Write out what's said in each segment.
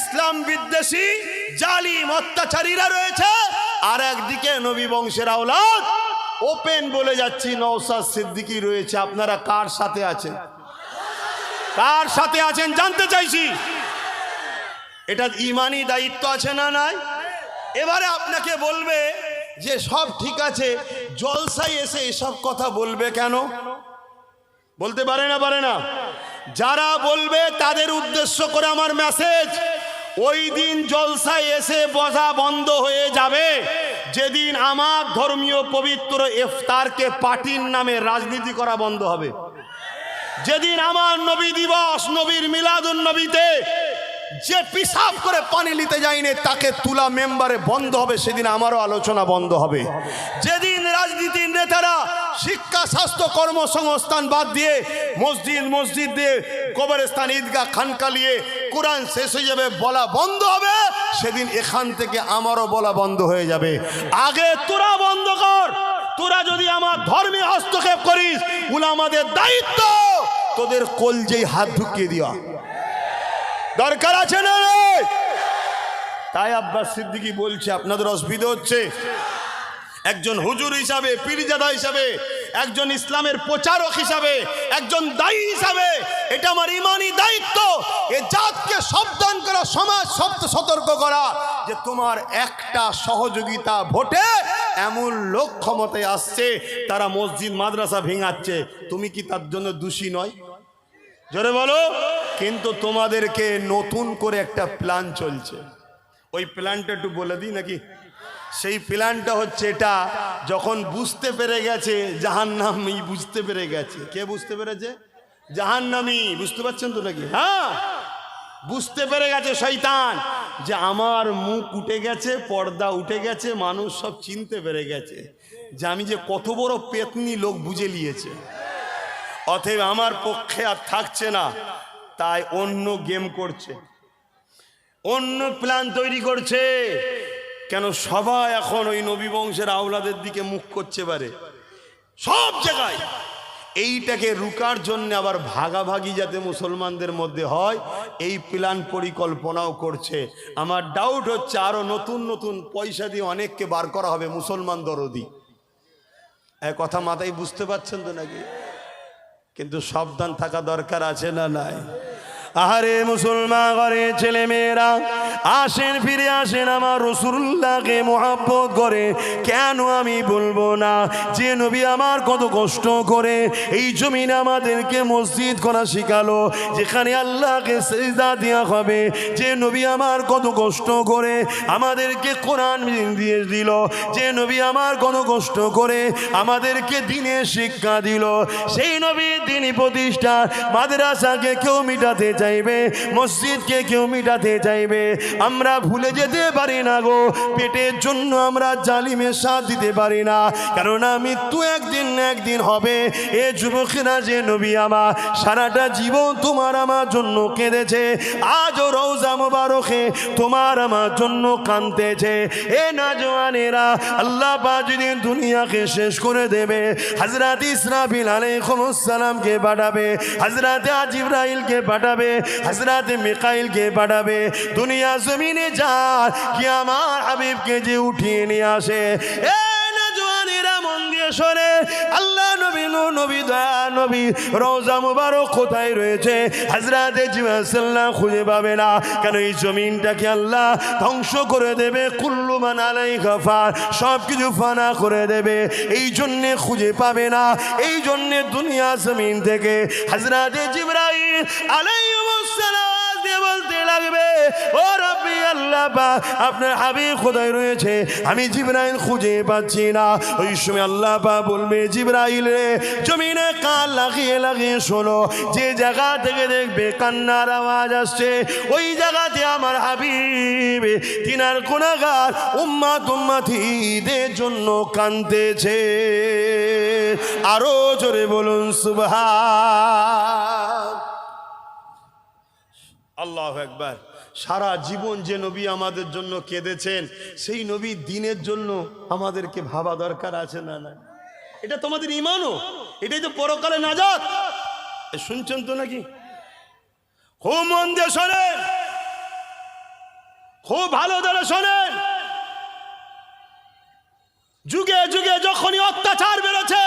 ইসলাম বিদ্বেষী, জালিম অত্যাচারীরা রয়েছে। আর একদিকে নবী বংশের আওলাদ, ওপেন বলে যাচ্ছি নৌসাদ সিদ্দিকি রয়েছে। আপনারা কার সাথে আছেন? কার সাথে আছেন জানতে চাইছি। এটা ইমানি দায়িত্ব আছে না নাই? এবারে আপনাকে বলবে যে সব ঠিক আছে জলসাই এসে এসব কথা বলবে কেন? বলতে পারে না পারে না। যারা বলবে তাদের উদ্দেশ্য করে আমার মেসেজ ওই দিন জলসায় এসে বসা বন্ধ হয়ে যাবে। যেদিন আমার ধর্মীয় পবিত্র ইফতারকে পার্টির নামে রাজনীতি করা বন্ধ হবে। যেদিন আমার নবী দিবস, নবীর মিলাদুন নবীতে যে পিসাব করে পানি নিতে যায়নি তাকে তুলা মেম্বারে বন্ধ হবে, সেদিন আমারও আলোচনা বন্ধ হবে। যেদিন রাজনীতির নেতারা শিক্ষা, স্বাস্থ্য কর্মসংস্থান বাদ দিয়ে মসজিদ মসজিদ দিয়ে কবরস্থান, ঈদগাহ খানকালিয়ে কোরআন শেষ হয়ে যাবে, বলা বন্ধ হবে, সেদিন এখান থেকে আমারও বলা বন্ধ হয়ে যাবে। আগে তোরা বন্ধ কর, তোরা যদি আমার ধর্মে হস্তক্ষেপ করিস উলা আমাদের দায়িত্ব। তোদের কলজেই হাত ঢুকিয়ে দেওয়া দরকার আছে না তাই আব্বাস সিদ্দিকি বলছে, আপনাদের অসুবিধা হচ্ছে? একজন হুজুর হিসাবে, পীরজাদা হিসাবে, একজন ইসলামের প্রচারক হিসাবে, একজন দায়ী হিসাবে, এটা আমার ইমানি দায়িত্ব। এ জাতকে সাবধান করা, সমাজ সত্য সতর্ক করা, যে তোমার একটা সহযোগিতা ভোটে এমন লোক ক্ষমতায় আসছে, তারা মসজিদ, মাদ্রাসা ভেঙাচ্ছে। তুমি কি তার জন্য দোষী নয়? জোরে বলো। কিন্তু তোমাদেরকে নতুন করে একটা প্ল্যান চলছে। ওই প্ল্যানটা একটু বলে দিই নাকি? সেই প্ল্যানটা হচ্ছে এটা, যখন বুঝতে পেরে গেছে, জাহান্নামি বুঝতে পেরে গেছে। কে বুঝতে পেরেছে? জাহান্নামি, বুঝতে পারছেন তো নাকি? হ্যাঁ। বুঝতে পেরে গেছে শৈতান যে আমার মুখ উঠে গেছে, পর্দা উঠে গেছে, মানুষ সব চিনতে পেরে গেছে যে আমি যে কত বড় পেতনি লোক বুঝে নিয়েছে। অতএব আমার পক্ষে আর থাকছে না, তাই অন্য গেম করছে। অন্য প্ল্যান তৈরি করছে। কেন সবাই এখন ওই নবী বংশের আওলাদের দিকে মুখ করছে পারে সব জায়গায়। এইটাকে রুকার জন্য আবার ভাগাভাগি যাতে মুসলমানদের মধ্যে হয়, এই প্ল্যান পরিকল্পনাও করছে। আমার ডাউট হচ্ছে আরও নতুন নতুন পয়সা দিয়ে অনেককে বার করা হবে মুসলমান দরদি। কথা মাথায় বুঝতে পারছেন তো নাকি? কিন্তু সাবধান থাকা দরকার আছে না নাই? আহারে মুসলমান ঘরে ছেলে মেয়েরা আসেন, ফিরে আসেন আমার রসুল্লাহকে মোহাব্বত করে। কেন আমি বলব না? যে নবী আমার কত কষ্ট করে এই জমিন আমাদেরকে মসজিদ করা শিখালো, যেখানে আল্লাহকে সেজদা দেওয়া হবে। যে নবী আমার কত কষ্ট করে আমাদেরকে কোরআন দিয়ে দিল। যে নবী আমার কত কষ্ট করে আমাদেরকে দিনে শিক্ষা দিল। সেই নবী দিনই প্রতিষ্ঠা। মাদ্রাসাকে কেউ মিটাতে চাইবে, মসজিদকে কেউ মিটাতে চাইবে। আমরা ভুলে যেতে পারি না গো। পেটের জন্য আমরা জালিমের সাথ দিতে পারি না। কেননা মৃত্যু একদিন একদিন হবে। এ যুবকেরা, যে নবী আমার, সারাটা জীবন তোমার আমার জন্য কেঁদেছে। আজও রৌজা মোবারকে তোমার আমার জন্য কাঁদতেছে। এ না জওয়ানেরা আল্লাহ পা যদি দুনিয়াকে শেষ করে দেবে হাজরাত ইসরাফিল আলাইকুমসালামকে পাঠাবে হাজরাতে আজিব্রাইলকে পাঠাবে হাজরাতে মিকাইলকে পাঠাবে, দুনিয়া জমিনে যা কি আমার হাবিবকে যে উঠিয়ে নিয়ে আসে? খুঁজে পাবে না এই আলাই কিছু ফানা করে দেবে। এই জন্যে খুঁজে পাবে না, এই জন্যে দুনিয়া জমিন থেকে হাজরাতে আলাইহিসসালাম দিয়ে বলতে লাগবে। ও রব্বি আল্লাহ আপনার হাবিব খোদায় রয়েছে। আমি জিব্রাইল খুঁজে পাচ্ছি না। ওই সময় আল্লাহ বলবে, জিব্রাইল রে, জমিনে কান লাগিয়ে লাগিয়ে শোনো। যে জায়গা থেকে দেখবে কান্নার আওয়াজ আসছে, ওই জায়গাতে আমার হাবিব তিনার কোনাগার উম্মা তুম্মাথিদের জন্য কানতেছে আরও জোরে বলুন সুবহা আল্লাহ একবার সারা জীবন যে নবী আমাদের জন্য কেঁদেছেন, সেই নবী দিনের জন্য আমাদেরকে ভাবা দরকার আছে না না এটা তোমাদের ইমানও। এটাই তো পরকালে নাজাত। এ শুনছেন তো নাকি? খুব মন দিয়ে শোনেন। খুব ভালো ধরে শোনেন। যুগে যুগে যখনই অত্যাচার বেড়েছে,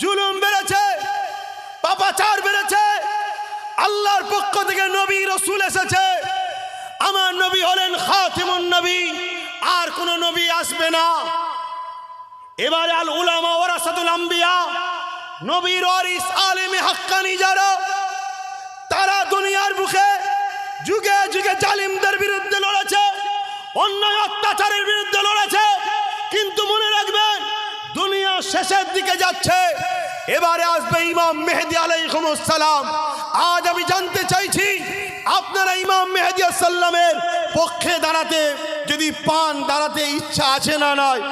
জুলুম বেড়েছে, পাপাচার বেড়েছে আল্লাহর পক্ষ থেকে নবী রসুল এসেছে। আমার নবী হলেন খাতিমুন নবী, আর কোন নবী আসবে না। এবারে আল উলামা ওরাসাতুল আম্বিয়া, নবীর ওয়ারিস আলেমে হাক্কানি যারা, তারা দুনিয়ার বুকে যুগে যুগে জালিমদের বিরুদ্ধে লড়েছে, অন্যায় অত্যাচারের বিরুদ্ধে লড়েছে। কিন্তু মনে রাখবেন, দুনিয়া শেষের দিকে যাচ্ছে। এবারে আসবে ইমাম মেহেদি আলাইকুমুসসালাম আজ আমি জানতে চাইছি, আপনারা ইমাম মেহেদি সাল্লামের পক্ষে দাঁড়াতে যদি পান, দাঁড়াতে ইচ্ছা আছে না নয়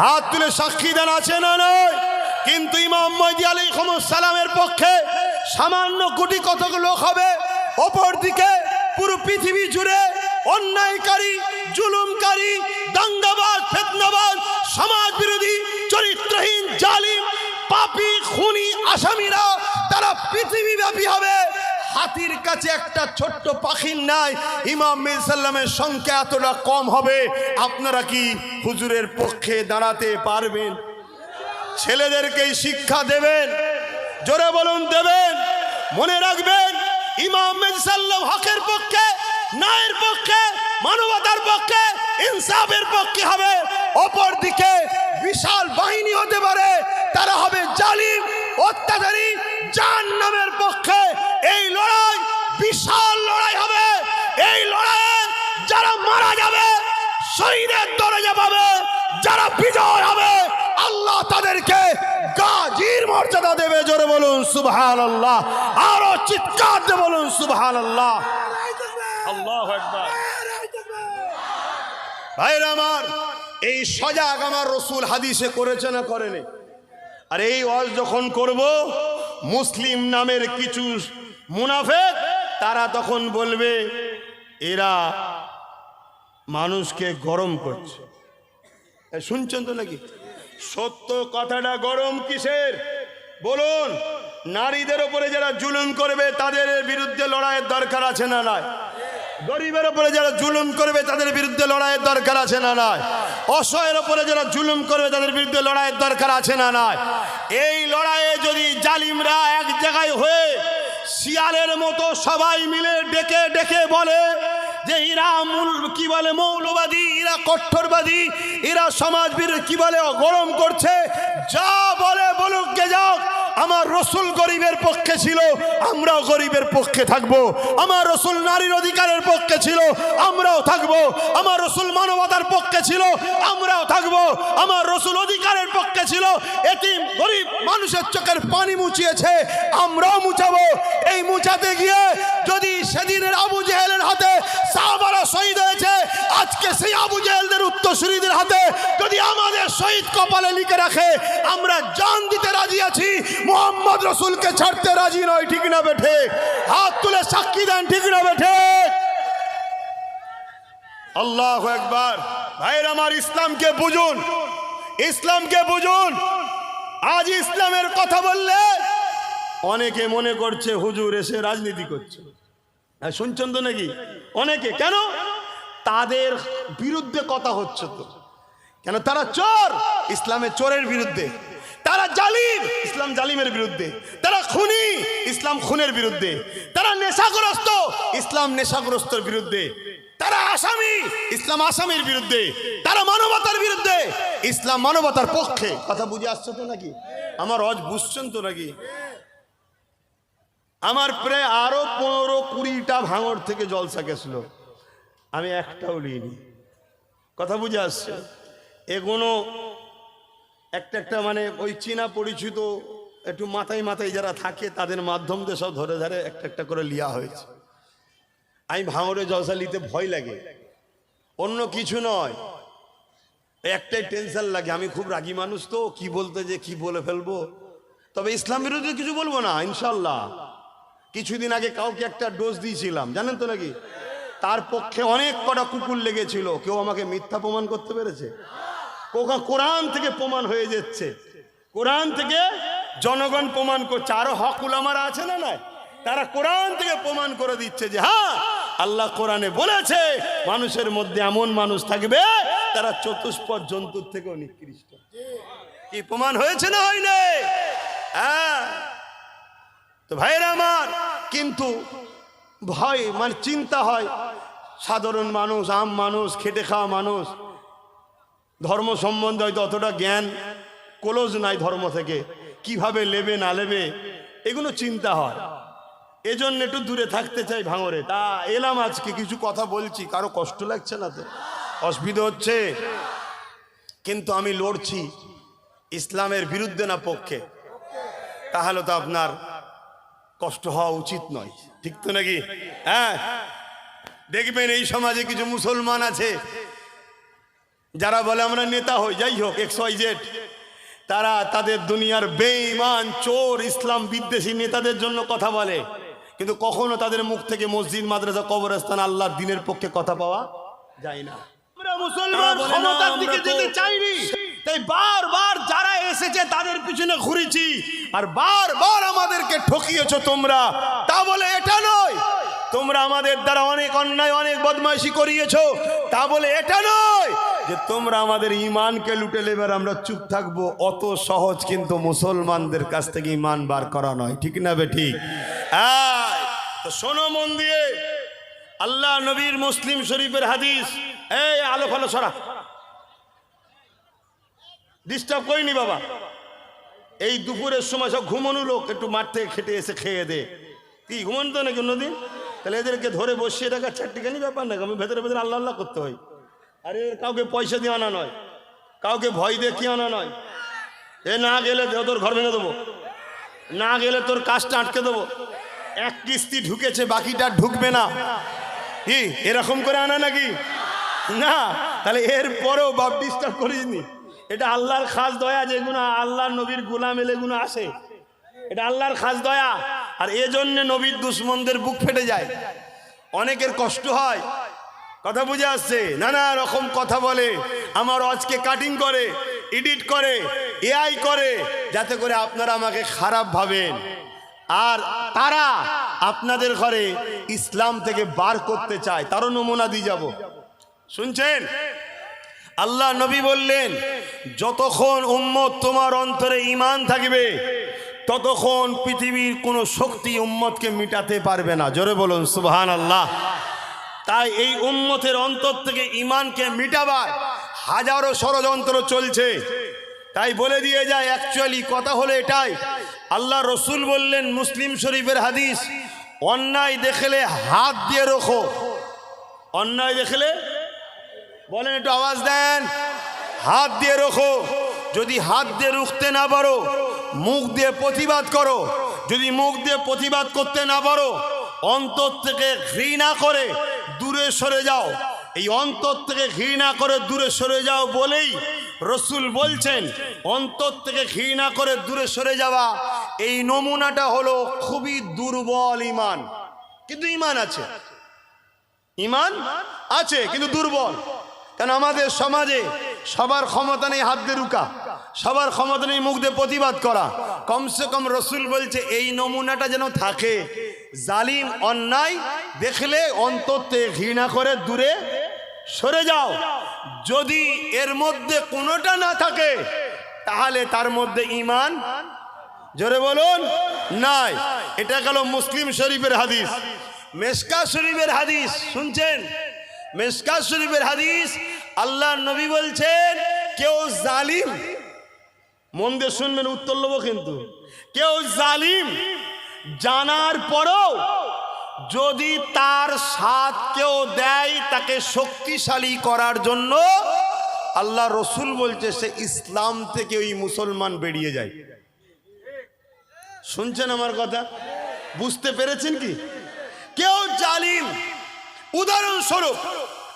হাত তুলে সাক্ষী দান, আছে না নয় কিন্তু ইমাম মহিদি আলাইকুমুসসালামের পক্ষে সামান্য কোটি কতক লোক হবে অপর দিকে পুরো পৃথিবী জুড়ে অন্যায়কারী, জুলুমকারী, দাঙ্গাবাজ, ফেতনাবাজ সমাজ বিরোধী চরিত্রহীন, জালিম, পাপী, খুনি, আসামিরা তারা পৃথিবীব্যাপী হবে। হাতির কাছে একটা ছোট্ট পাখির নাই ইমাম মিসাল্লামের সংখ্যা এতটা কম হবে। আপনারা কি হুজুরের পক্ষে দাঁড়াতে পারবেন? ছেলেদেরকেই শিক্ষা দেবেন, জোরে বলুন দেবেন, মনে রাখবেন, ইমাম মেজসাল্লাম হকের পক্ষে, ন্যায়ের পক্ষে, মানবতার পক্ষে, ইনসাফের পক্ষে হবে। অপর দিকে বিশাল বাহিনী হতে পারে, তারা হবে জালিম, অত্যাচারী জান নামের পক্ষে এই লড়াই বিশাল লড়াই হবে। এই লড়াইয়ে যারা মারা যাবে শহীদের দরজা পাবে যারা বিজয় হবে আল্লাহ তাদেরকে গাজীর মর্যাদা দেবে। জোরে বলুন সুবহান আল্লাহ আরও চিৎকার দিয়ে বলুন সুবহান আল্লাহ আল্লাহ ভাইরা আমার এই সজাগ আমার রসুল হাদিসে করেছে না করেনি? আর এই ওয়াজ যখন করব মুসলিম নামের কিছু মুনাফেক, তারা তখন বলবে, এরা মানুষকে গরম করছে। শুনছেন তো নাকি? সত্য কথাটা গরম কিসের? বলুন, নারীদের ওপরে যারা জুলুম করবে, তাদের বিরুদ্ধে লড়াইয়ের দরকার আছে না নয় গরিবের ওপরে যারা জুলুম করবে, তাদের বিরুদ্ধে লড়াইয়ের দরকার আছে না নয় অসহায়ের ওপরে যারা জুলুম করবে, তাদের বিরুদ্ধে লড়াইয়ের দরকার আছে না নয় এই লড়াইয়ে জালিমরা এক জায়গায় হয়ে শিয়ালের মতো সবাই মিলে ডেকে ডেকে বলে যে এরা মূল, কি বলে, মৌলবাদী, এরা কট্টরবাদী এরা সমাজ কি বলে গরম করছে। যা বলে বলুক গে যাক। আমার রসুল গরিবের পক্ষে ছিল, আমরাও গরিবের পক্ষে থাকব। আমার রসুল নারীর অধিকারের পক্ষে ছিল, আমরাও থাকব। আমার রসুল মানবতার পক্ষে ছিল, আমরাও থাকব। আমার রসুল অধিকারের পক্ষে ছিল এটি গরিব মানুষের চোখের পানি মুছিয়েছে, আমরাও মুছাবো। এই মুছাতে গিয়ে যদি সেদিনের আবু জেহেলের হাতে সাহাবারা শহীদ হয়েছে, আজকে সেই আবু জেহেলদের উত্তরসূরিদের হাতে শহীদ কপালে লিখে রাখে আমরা জান দিতে রাজি আছি মোহাম্মদ রসুলকে ছাড়তে রাজি নয় ঠিক না বেঠে? হাত তুলে সাক্ষী দেন ঠিক না বেঠে? আল্লাহ একবার ভাইয়ের আমার ইসলামকে বুঝুন ইসলামকে বুঝুন। আজ ইসলামের কথা বললে অনেকে মনে করছে হুজুর এসে রাজনীতি করছে। হ্যাঁ, শুনছেন তো নাকি? অনেকে। কেন? তাদের বিরুদ্ধে কথা হচ্ছে তো। কেন? তারা চোর ইসলামের চোরের বিরুদ্ধে। তারা জালিম ইসলাম জালিমের বিরুদ্ধে। তারা খুনি ইসলাম খুনের বিরুদ্ধে। তারা নেশাগ্রস্ত ইসলাম নেশাগ্রস্তর বিরুদ্ধে। তারা আসামি ইসলাম আসামির বিরুদ্ধে। তারা মানবতার বিরুদ্ধে। ইসলাম মানবতার পক্ষে। কথা বুঝে আসছে তো নাকি? আমার অজ বুঝছেন তো নাকি? আমার প্রায় আরও পনেরো কুড়িটা ভাঙর থেকে জলসা গেছিল। আমি একটাও নিইনি। কথা বুঝে আসছে? এগুলো একটা একটা মানে ওই চীনা পরিচিত একটু মাথায় মাথায় যারা থাকে, তাদের মাধ্যম দিয়ে সব ধরে ধরে একটা একটা করে লিয়া হয়েছে। আমি ভাঙরে জলসা নিতে ভয় লাগে। অন্য কিছু নয়। একটাই টেনশন লাগে, আমি খুব রাগী মানুষ তো, কি বলতে যে, কি বলে ফেলব? তবে ইসলাম বিরোধী কিছু বলব না ইনশাল্লাহ কিছুদিন আগে কাউকে একটা ডোজ দিয়েছিলাম, জানেন তো নাকি? তার পক্ষে অনেক কটা কুকুর লেগেছিল, কেউ আমাকে মিথ্যা প্রমাণ করতে পেরেছে? কোকা- কোরআন থেকে প্রমাণ হয়ে যাচ্ছে। কোরআন থেকে জনগণ প্রমাণ করছে। আরও হক উলামারা আছে না না তারা কোরআন থেকে প্রমাণ করে দিচ্ছে যে হ্যাঁ আল্লাহ কোরআনে বলেছে, মানুষের মধ্যে এমন মানুষ থাকবে, তারা চতুষ্পদ জন্তুর থেকেও নিকৃষ্ট। কি প্রমাণ হয়েছে না হয়নি? হ্যাঁ। তো ভাইরা আমার, কিন্তু ভয় মানে চিন্তা হয়, সাধারণ মানুষ, আম মানুষ, খেটে খাওয়া মানুষ ধর্ম সম্বন্ধে হয়তো অতটা জ্ঞান ক্লোজ নাই ধর্ম থেকে। কীভাবে নেবে না লেবে, এগুলো চিন্তা হয়। এজন্য একটু দূরে থাকতে চাই ভাঙরে। তা এলাম আজকে, কিছু কথা বলছি, কারও কষ্ট লাগছে না তো? অসুবিধা হচ্ছে? কিন্তু আমি লড়ছি ইসলামের বিরুদ্ধে না পক্ষে। তাহলে তো আপনার কষ্ট হওয়া উচিত নয়। ঠিক তো নাকি? হ্যাঁ? দেখবেন এই সমাজে কিছু মুসলমান আছে যারা বলে আমরা নেতা হই যাই হোক এক্স ওয়াই জেড তারা তাদের দুনিয়ার বেঈমান চোর ইসলাম বিদ্বেষী নেতাদের জন্য কথা বলে। কিন্তু কখনো তাদের মুখ থেকে মসজিদ মাদ্রাসা কবরস্থান আল্লাহর দিনের পক্ষে কথা পাওয়া যায় না। আমরা মুসলমান তারা ক্ষমতার দিকে যেতে চাইনি। তাই বারবার যারা এসেছে তাদের পিছনে ঘুরেছি। আর বারবার আমাদেরকে ঠকিয়েছো তোমরা। তা বলে এটা নয় তোমরা আমাদের দ্বারা অনেক অন্যায়, অনেক বদমাইশি করিয়েছ। তা বলে এটা নয় যে তোমরা আমাদের ইমানকে লুটে নেবে আর আমরা চুপ থাকব। অত সহজ কিন্তু মুসলমানদের কাছ থেকে ইমান বার করা নয়। ঠিক না বে ঠিক? হ্যাঁ তো শোনো মন দিয়ে। আল্লাহ নবীর মুসলিম শরীফের হাদিস। এই, আলো ফালো সরা। ডিস্টার্ব করিনি বাবা। এই দুপুরের সময় সব ঘুমানো লোক একটু মাঠ থেকে খেটে এসে খেয়ে দে। কি, ঘুমানো তো নাকি অন্যদিন? তাহলে এদেরকে ধরে বসিয়ে রাখা চারটিখানি ব্যাপার না, আমি ভেতরে ভেতরে আল্লাহ আল্লাহ করতে হয়। আরে কাউকে পয়সা দিয়ে আনা নয়, কাউকে ভয় কি আনা নয়। এ না গেলে তোর ঘর ভেঙে দেবো, না গেলে তোর কাজটা আটকে দেবো। এক কিস্তি ঢুকেছে, বাকিটা ঢুকবে না। কি, এরকম করে আনা নাকি? না, তাহলে এর পরেও বাপ ডিস্টার্ব করিসনি এটা আল্লাহর খাস দয়া যেগুলো আল্লাহর নবীর গোলাম এলেগুলো আসে। এটা আল্লাহর খাস দয়া। আর এজন্যে নবীর দুশ্মনদের বুক ফেটে যায়। অনেকের কষ্ট হয়। কথা বুঝে আসছে? নানা রকম কথা বলে। আমার আজকে কাটিং করে এডিট করে এআই করে, যাতে করে আপনারা আমাকে খারাপ ভাবেন। আর তারা আপনাদের ঘরে ইসলাম থেকে বার করতে চায়, তারও নমুনা দিয়ে যাব। শুনছেন? আল্লাহ নবী বললেন, যতক্ষণ উম্মত তোমার অন্তরে ইমান থাকবে ততক্ষণ পৃথিবীর কোনো শক্তি উম্মতকে মিটাতে পারবে না। জোরে বলুন সুবহান আল্লাহ তাই এই উম্মতের অন্তর থেকে ইমানকে মিটাবার হাজারো ষড়যন্ত্র চলছে। তাই বলে দিয়ে যায় অ্যাকচুয়ালি কথা হলো এটাই। আল্লাহ রসুল বললেন, মুসলিম শরীফের হাদিস, অন্যায় দেখলে হাত দিয়ে রোখো। অন্যায় দেখলে, বলেন একটু আওয়াজ দেন, হাত দিয়ে রোখো। যদি হাত দিয়ে রুখতে না পারো মুখ দিয়ে প্রতিবাদ করো। যদি মুখ দিয়ে প্রতিবাদ করতে না পারো, অন্তর থেকে ঘৃণা করে দূরে সরে যাও। এই অন্তর থেকে ঘৃণা করে দূরে সরে যাও বলেই রসুল বলছেন, অন্তর থেকে ঘৃণা করে দূরে সরে যাওয়া। এই নমুনাটা হলো খুবই দুর্বল ইমান। কিন্তু ইমান আছে। ইমান আছে, কিন্তু দুর্বল। কেন আমাদের সমাজে সবার ক্ষমতা নেই হাত দিয়ে রুকা। সবার ক্ষমতা নেই, মুখ দিয়ে প্রতিবাদ করা। কমসে কম রসুল বলছে, এই নমুনাটা যেন থাকে। জালিম অন্যায় দেখলে অন্তর ঘৃণা করে দূরে সরে যাও। যদি এর মধ্যে কোনোটা না থাকে, তাহলে তার মধ্যে ইমান জোরে বলুন, নাই। এটা গেল মুসলিম শরীফের হাদিস। মেসকা শরীফের হাদিস, শুনছেন? মেসকা শরীফের হাদিস আল্লাহ নবী বলছেন, কেউ জালিম মন দিয়ে শুনবেন, উত্তর নেব কিন্তু। কেউ জালিম জানার পরও যদি তার সাথ কেউ দেয় তাকে শক্তিশালী করার জন্য, আল্লাহ রসুল বলছে সে ইসলাম থেকে ওই মুসলমান বেরিয়ে যায়। শুনছেন আমার কথা? বুঝতে পেরেছেন কি? কেউ জালিম, উদাহরণস্বরূপ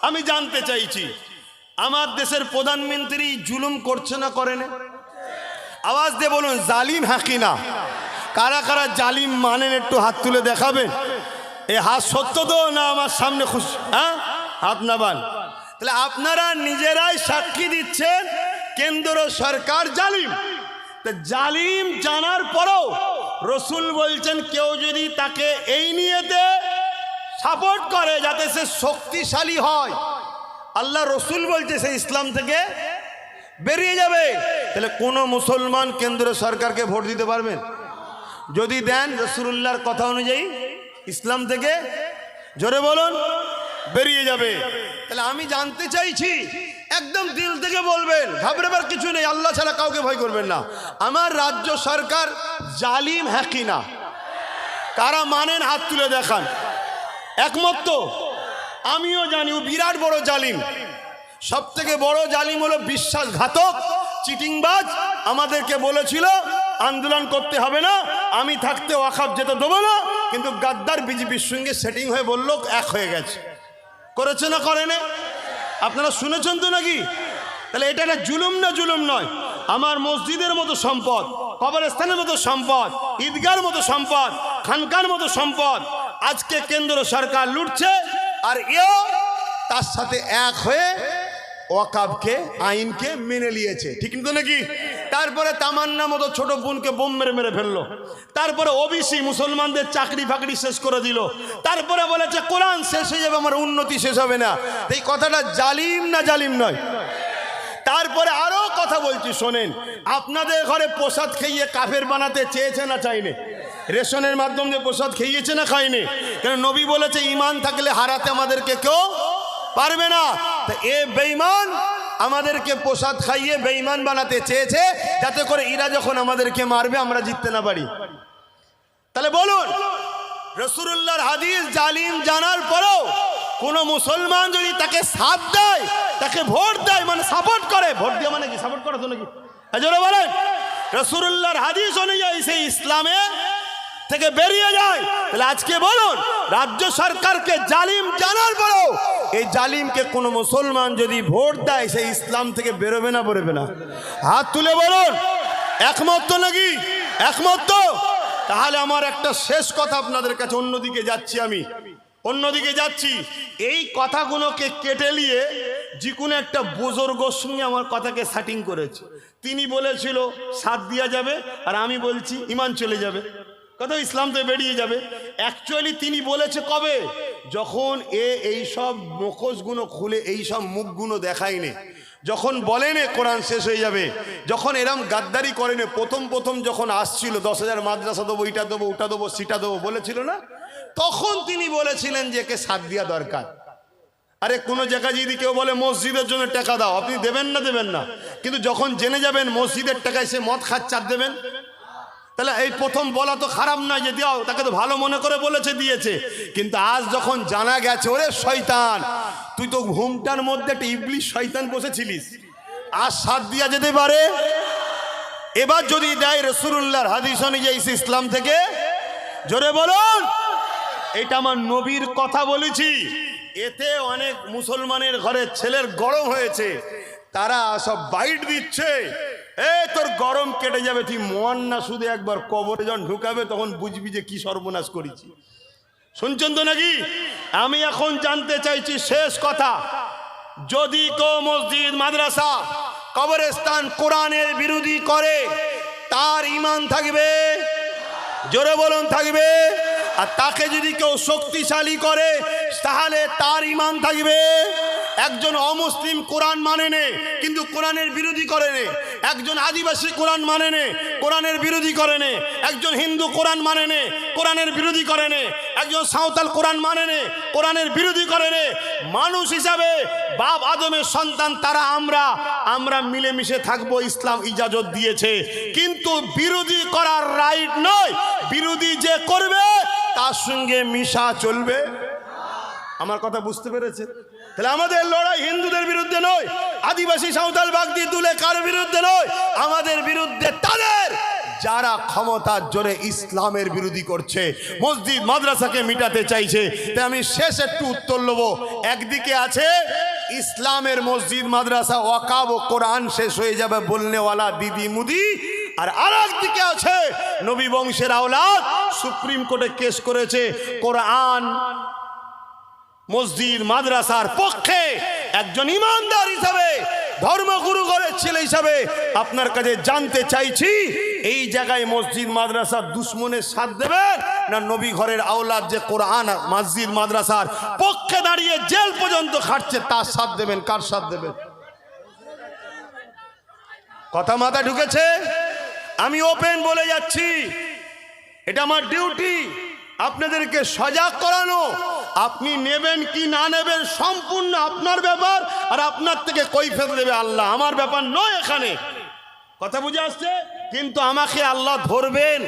আমি জানতে চাইছি, আমার দেশের প্রধানমন্ত্রী জুলুম করছে না করে না? আওয়াজ দিয়ে বলুন, জালিম হাকি না? কারা কারা জালিম মানেন একটু হাত তুলে দেখাবেন? এ হাত সত্য তো না আমার সামনে খুশি? হ্যাঁ? হাত নাবান তাহলে আপনারা নিজেরাই সাক্ষী দিচ্ছেন, কেন্দ্র সরকার জালিম। তা জালিম জানার পরও রসুল বলছেন, কেউ যদি তাকে এই নিয়েতে সাপোর্ট করে যাতে সে শক্তিশালী হয়। আল্লাহ রসুল বলছে, সে ইসলাম থেকে বেরিয়ে যাবে। তাহলে কোন মুসলমান কেন্দ্র সরকারকে ভোট দিতে পারবেন? যদি দেন রসুল্লাহর কথা অনুযায়ী ইসলাম থেকে, জোরে বলুন, বেরিয়ে যাবে। তাহলে আমি জানতে চাইছি, একদম দিল থেকে বলবেন ঘাবড়েবার কিছু নেই, আল্লাহ ছাড়া কাউকে ভয় করবেন না। আমার রাজ্য সরকার জালিম হ্যাঁ কি না? কারা মানেন হাত তুলে দেখান। একমত আমিও জানি, ও বিরাট বড় জালিম। সব থেকে বড় জালিম হলো বিশ্বাসঘাতক, চিটিংবাজ। আমাদেরকে বলেছিল, আন্দোলন করতে হবে না, আমি থাকতে ওয়াকাব যেতে দেবো না। কিন্তু গাদ্দার বিজেপির সঙ্গে সেটিং হয়ে বলল, এক হয়ে গেছে। করেছে না করে না? আপনারা শুনেছেন তো নাকি? তাহলে এটা একটা জুলুম না জুলুম নয়। আমার মসজিদের মতো সম্পদ, কবরস্থানের মতো সম্পদ, ঈদগার মতো সম্পদ, খানকার মতো সম্পদ। আজকে কেন্দ্র সরকার লুটছে, আর এও তার সাথে এক হয়ে ওয়াকাবকে, আইনকে মেনে নিয়েছে। ঠিক তো নাকি? তারপরে তামান্না মতো ছোট বোনকে বোম মেরে মেরে ফেলল। তারপরে ওবিসি মুসলমানদের চাকরি ফাকরি শেষ করে দিল। তারপরে বলেছে, কোরআন শেষ হয়ে যাবে, আমার উন্নতি শেষ হবে না। এই কথাটা জালিম না জালিম নয়। তারপরে আরও কথা বলছি, শোনেন। আপনাদের ঘরে প্রসাদ খেয়ে কাফের বানাতে চেয়েছে না চাইনে? রেশনের মাধ্যমে প্রসাদ খেয়েছে না খায়নি কেন নবী বলেছে ইমান থাকলে হারাতে আমাদেরকে কেউ পারবে না। তা এ বেঈমান আমাদেরকে প্রসাদ খাইয়ে বেঈমান বানাতে চেয়েছে, যাতে করে ইরা যখন আমাদেরকে মারবে, আমরা জিততে না পারি। তাহলে বলুন রসুল্লাহর হাদিস জালিম জানার পরেও কোন মুসলমান যদি তাকে সাথ দেয়, তাকে ভোট দেয় মানে সাপোর্ট করে, ভোট দিয়ে মানে কি? সাপোর্ট করা তো নাকি? জোরে বলেন। রসুল্লাহর হাদিস অনুযায়ী সেই ইসলামে থেকে বেরিয়ে যায়। তাহলে আজকে বলুন, রাজ্য সরকারকে জালিম জানার পরেও এই জালিমকে কোনো মুসলমান যদি ভোট দেয় সেই ইসলাম থেকে বেরোবে না বেরোবে না। হাত তুলে বলুন, একমত নাকি? একমত? তাহলে আমার একটা শেষ কথা আপনাদের কাছে, অন্যদিকে যাচ্ছি আমি। অন্যদিকে যাচ্ছি। এই কথাগুলোকে কেটে নিয়ে যে কোনো একটা বুজুর্গর সঙ্গে আমার কথাকে সেটিং করেছে। তিনি বলেছিল, সাথ দেওয়া যাবে, আর আমি বলছি, ইমান চলে যাবে। কথা ইসলাম তো বেরিয়ে যাবে। অ্যাকচুয়ালি তিনি বলেছে কবে? যখন এ এই সব মুখোশগুলো খুলে, এই সব মুখগুলো দেখায়নি। যখন বলেন এ কোরআন শেষ হয়ে যাবে। যখন এরম গাদ্দারি করেন, প্রথম প্রথম যখন আসছিল, দশ হাজার মাদ্রাসা দেবো, ইটা দেবো, ওটা দেবো, সিটা দেবো, বলেছিল না? তখন তিনি বলেছিলেন যে একে সাথ দেওয়া দরকার। আরে কোনো জায়গায় যদি কেউ বলে, মসজিদের জন্য টাকা দাও। আপনি দেবেন না দেবেন না। কিন্তু যখন জেনে যাবেন, মসজিদের টাকায় সে মদ খাচ্ছে দেবেন? তাহলে এই প্রথম বলা তো খারাপ নয় যে দাও তাকে তো ভালো মনে করে বলেছে, দিয়েছে। কিন্তু আজ যখন জানা গেছে, ওরে শয়তান, তুই তো ঘুমটার মধ্যে একটা ইবলিশ শয়তান বসেছিলিস। আর সাত দিয়া যেতে পারে? এবার যদি দেয় রসুল্লাহর হাদিস অনুযায়ী ইসলাম থেকে, জোরে বলুন। এটা আমার নবীর কথা বলেছি। এতে অনেক মুসলমানের ঘরে ছেলের গরম হয়েছে। তারা সব বাইট দিচ্ছে। এ, তোর গরম কেটে যাবে তুই মন না শুধু একবার কবরে যখন ঢুকাবে, তখন বুঝবি যে কি সর্বনাশ করেছি। শুনছেন তো নাকি? আমি এখন জানতে চাইছি শেষ কথা। যদি কো মসজিদ, মাদ্রাসা, কবরস্থান কোরআনের বিরোধী করে, তার ইমান থাকবে, জোরে বলুন, থাকবে। আর তাকে যদি কেউ শক্তিশালী করে, তাহলে তার ইমান থাকবে। একজন অমুসলিম কোরআন মানে নে, কিন্তু কোরআনের বিরোধী করে নে। একজন আদিবাসী কোরআন মানে নে, কোরআনের বিরোধী করে নে। একজন হিন্দু কোরআন মানে নে, কোরআনের বিরোধী করে নে। একজন সাঁওতাল কোরআন মানে নে, কোরআনের বিরোধী করে নে। মানুষ হিসাবে বাপ আদমের সন্তান, তারা আমরা আমরা মিলেমিশে থাকব, ইসলাম ইজাজত দিয়েছে। কিন্তু বিরোধী করার রাইট নয়। বিরোধী যে করবে, তার সঙ্গে মিশা চলবে। আমার কথা বুঝতে পেরেছে তাহলে আমাদের লড়াই হিন্দুদের বিরুদ্ধে নয়, আদিবাসী সাঁওতাল বাগদি তুলে কার বিরুদ্ধে নয়, আমাদের বিরুদ্ধে তাদের! যারা ক্ষমতার জোরে ইসলামের বিরোধী করছে, মসজিদ, মাদ্রাসাকে মিটাতে চাইছে, তাই আমি শেষ একটু উত্তর নেব একদিকে আছে, ইসলামের মসজিদ, মাদ্রাসা, ওয়াকাব ও কোরআন শেষ হয়ে যাবে বলনেওয়ালা দিদি মুদি। আর আর দিকে আছে, নবী বংশের আওলাদ সুপ্রিম কোর্টে কেস করেছে, কোরআন মসজিদ, মাদ্রাসার পক্ষে একজন ইমানদার হিসাবে, ধর্মগুরু ঘরের ছেলে হিসাবে আপনার কাছে জানতে চাইছি, এই জায়গায় মসজিদ মাদ্রাসার দুশ্মনের সাথ দেবেন না নবী ঘরের আওলাদ যে কোরআন মসজিদ, মাদ্রাসার পক্ষে দাঁড়িয়ে জেল পর্যন্ত খাটছে, তার সাথ দেবেন, কার সাথ দেবেন? কথা মাথা ঢুকেছে? আমি ওপেন বলে যাচ্ছি। এটা আমার ডিউটি আপনাদেরকে সজাগ করানো। আপনি নেবেন কি না নেবেন সম্পূর্ণ আপনার ব্যাপার, আর আপনার থেকে কৈফেত দেবে আল্লাহ। আমার ব্যাপার নয় এখানে। কথা বুঝে আসছে? কিন্তু আমাকে আল্লাহ ধরবেন